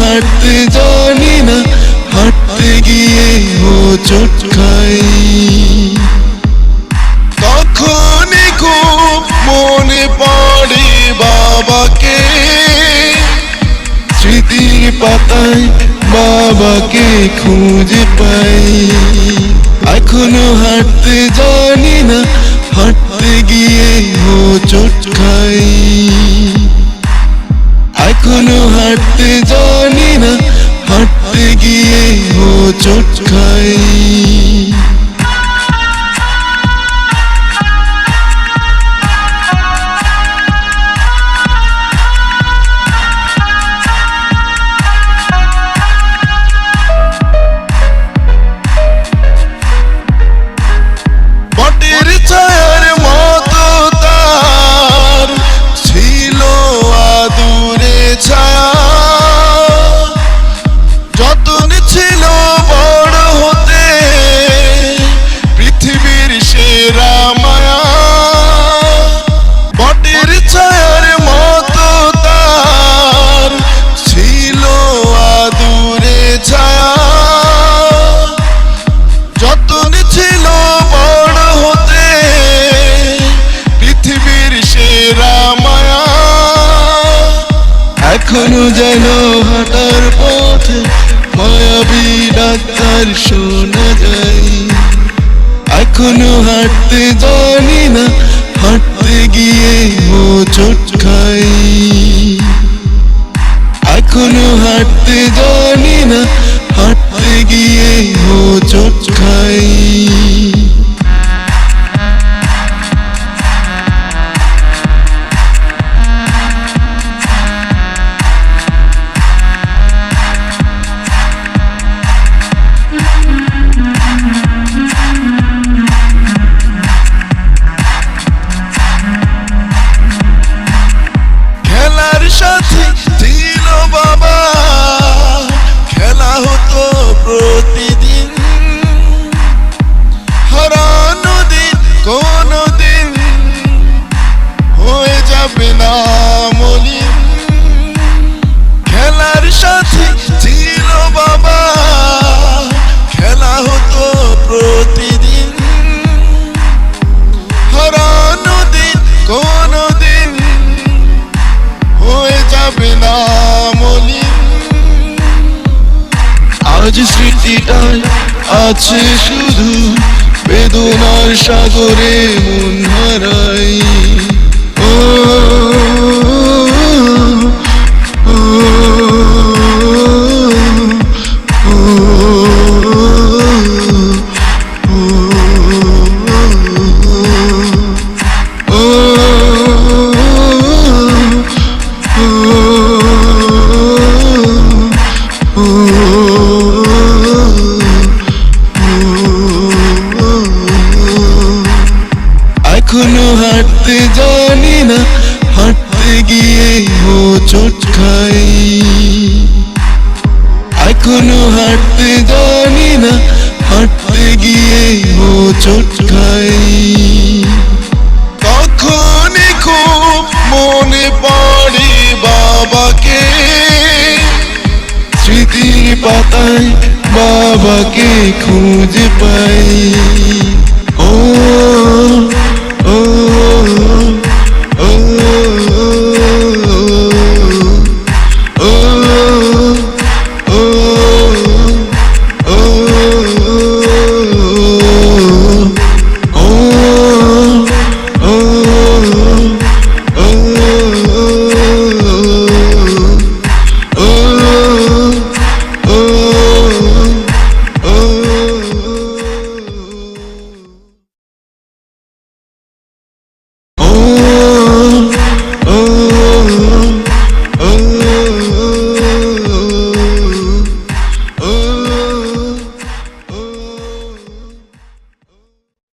হাঁটতে জানি না, হাঁটতে গিয়ে ও চোট খাই। তখনই খুব মনে পড়ে বাবাকে, স্মৃতির পাতায় বাবাকে খুঁজে পাই। এখনও যেন হাঁটার পথে, মায়াবী ডাক্তার শোনা যায়। এখনও হাঁটতে জানি না, হাঁটতে গিয়ে ও ছোট আছে শুধু বেদনার সাগরে মন হারাই। চোট খাই। এখনও হাঁটতে জানি না, হাঁটতে গিয়ে ও চোট খাই। তখনই খুব মনে পড়ে বাবাকে, স্মৃতির পাতায় বাবাকে খুঁজে পাই।